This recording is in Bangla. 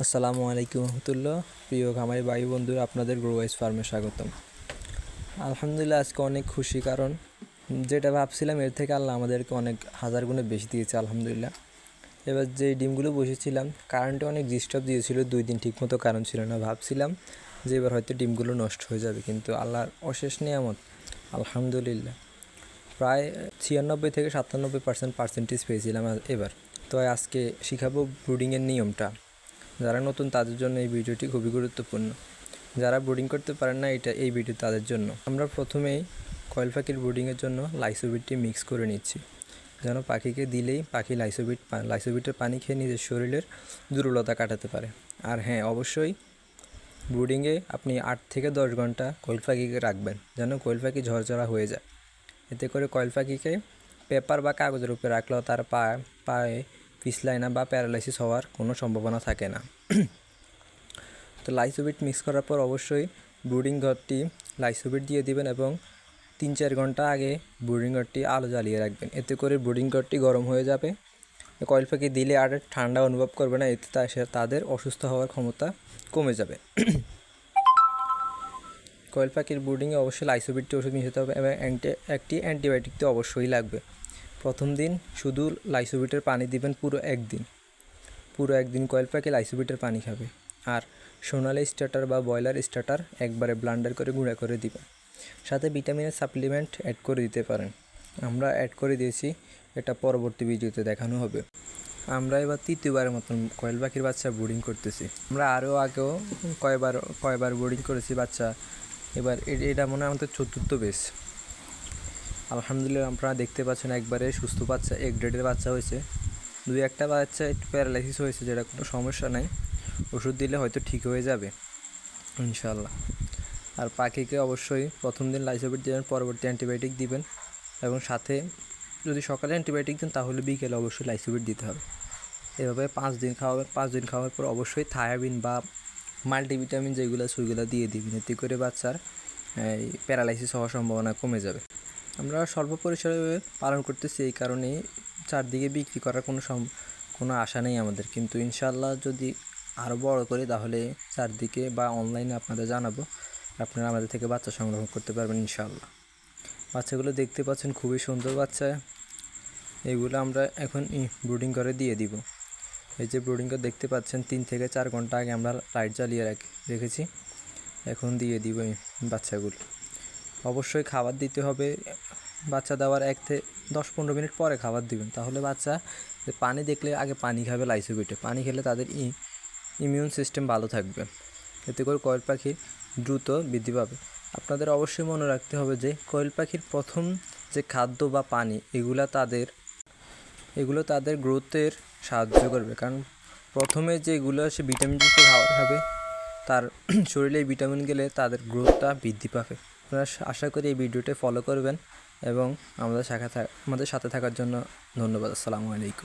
আসসালামু আলাইকুম রহমতুল্লাহ। প্রিয় খামারি ভাই বন্ধুরা, আপনাদের গ্রোওয়াইজ ফার্মে স্বাগতম। আলহামদুলিল্লাহ, আজকে অনেক খুশি কারণ যেটা ভাবছিলাম, এর থেকে আল্লাহ আমাদেরকে অনেক হাজার গুণে বেশি দিয়েছে, আলহামদুলিল্লাহ। এবার যে ডিমগুলো বসেছিলাম কারেন্টে অনেক ডিস্টার্ব দিয়েছিল, দুই দিন ঠিকমতো কারণ ছিল না। ভাবছিলাম যে এবার হয়তো ডিমগুলো নষ্ট হয়ে যাবে, কিন্তু আল্লাহর অশেষ নিয়ামত, আলহামদুলিল্লাহ। প্রায় ছিয়ানব্বই থেকে সাতানব্বই পার্সেন্ট পার্সেন্টেজ পেয়েছিলাম এবার। তো আজকে শিখাবো ব্রুডিংয়ের নিয়মটা। যারা নতুন, তাদের জন্য এই ভিডিওটি খুবই গুরুত্বপূর্ণ। যারা ব্রুডিং করতে পারেন না, এটা এই ভিডিও তাদের জন্য। আমরা প্রথমেই কয়েল পাখির ব্রুডিংয়ের জন্য লাইসোবিটটি মিক্স করে নিচ্ছি। যেন পাখিকে দিলেই পাখি লাইসোবিট লাইসোবিটের পানি খেয়ে নিজের শরীরের দুর্বলতা কাটাতে পারে। আর হ্যাঁ অবশ্যই ব্রুডিংয়ে আপনি আট থেকে দশ ঘণ্টা কোয়েল পাখিকে রাখবেন, যেন কোয়েল পাখি ঝরঝরা হয়ে যায়। এতে করে কয়েল পাখিকে পেপার বা কাগজের উপরে রাখলেও তার পা, পায়ে পিছলায় না বা প্যারালাইসিস হওয়ার কোনো সম্ভাবনা থাকে না। তো লাইসোবিট মিক্স করার পর অবশ্যই ব্রুডিং ঘরটি লাইসোবিট দিয়ে দিবেন এবং তিন চার ঘণ্টা আগে ব্রুডিং ঘরটি আলো জ্বালিয়ে রাখবেন। এতে করে ব্রুডিং ঘরটি গরম হয়ে যাবে। কয়েল পাখি দিলে আর ঠান্ডা অনুভব করবে না, এতে তা- তাদের অসুস্থ হওয়ার ক্ষমতা কমে যাবে। কয়েল পাখির ব্রুডিংয়ে অবশ্যই লাইসোবিটটি ওষুধ মিশাতে হবে এবং একটি অ্যান্টিবায়োটিক তো অবশ্যই লাগবে। প্রথম দিন শুধু লাইসোবিটের পানি দিবেন পুরো একদিন। পুরো একদিন কয়েল পাখি লাইসোবিটের পানি খাবে। আর সোনালি স্টার্টার বা ব্রয়লার স্টার্টার একবারে ব্লান্ডার করে গুঁড়া করে দিবেন। সাথে ভিটামিনের সাপ্লিমেন্ট অ্যাড করে দিতে পারেন। আমরা অ্যাড করে দিয়েছি, এটা পরবর্তী ভিডিওতে দেখানো হবে। আমরা এবার তৃতীয়বারের মতন কয়েল পাখির বাচ্চা বোর্ডিং করতেছি। আমরা আরও আগেও কয়বার কয়বার বোর্ডিং করেছি বাচ্চা। এবার এটা মনে হয় আমাদের চতুর্থ বেশ আলহামদুলিল্লাহ, আপনারা দেখতে পাচ্ছেন একবারে সুস্থ বাচ্চা, এক গ্রেডের বাচ্চা হয়েছে। দুই একটা বাচ্চা একটু প্যারালাইসিস হয়েছে, যেটা কোনো সমস্যা নাই। ওষুধ দিলে হয়তো ঠিক হয়ে যাবে ইনশাল্লাহ আর পাখিকে অবশ্যই প্রথম দিন লাইসোবিট দেবেন পরবর্তী অ্যান্টিবায়োটিক দিবেন এবং সাথে যদি সকালে অ্যান্টিবায়োটিক দেন, তাহলে বিকেলে অবশ্যই লাইসোবিট দিতে হবে। এভাবে পাঁচ দিন খাওয়াবেন পাঁচ দিন খাওয়ার পর অবশ্যই থায়াবিন বা মাল্টিভিটামিন যেগুলো সেগুলো দিয়ে দিবেন। এতে করে বাচ্চার প্যারালাইসিস হওয়ার সম্ভাবনা কমে যাবে। আমরা স্বল্প পরিসরে পালন করতেছি এই কারণে চারদিকে বিক্রি করার কোনো সম, কোনো আশা নেই আমাদের। কিন্তু ইনশাল্লাহ যদি আরও বড় করি তাহলে চারদিকে বা অনলাইনে আপনাদের জানাব। আপনারা আমাদের থেকে বাচ্চা সংগ্রহ করতে পারবেন ইনশাল্লাহ বাচ্চাগুলো দেখতে পাচ্ছেন খুবই সুন্দর বাচ্চা। এগুলো আমরা এখন ব্রুডিং করে দিয়ে দিব। এই যে ব্রুডিং করে দেখতে পাচ্ছেন, তিন থেকে চার ঘণ্টা আগে আমরা লাইট জ্বালিয়ে রাখি, রেখেছি। এখন দিয়ে দিব বাচ্চাগুলো। অবশ্যই খাবার দিতে হবে। বাচ্চা দেওয়ার এক থেকে দশ পনেরো মিনিট পরে খাবার দিবেন। তাহলে বাচ্চা পানি দেখলে আগে পানি খাবে লাইসোবিটে পানি খেলে তাদের ই ইমিউন সিস্টেম ভালো থাকবে। এতে করে কয়েল পাখি দ্রুত বৃদ্ধি পাবে। আপনাদের অবশ্যই মনে রাখতে হবে যে, কয়েল পাখির প্রথম যে খাদ্য বা পানি, এগুলা তাদের এগুলো তাদের গ্রোথের সাহায্য করবে। কারণ প্রথমে যেগুলো সে ভিটামিনযুক্ত খাবার খাবে তার শরীরে ভিটামিন গেলে তাদের গ্রোথটা বৃদ্ধি পাবে। আপনারা আশা করি এই ভিডিওটি ফলো করবেন এবং আমাদের শাখা আমাদের সাথে থাকার জন্য ধন্যবাদ। আসসালামু আলাইকুম।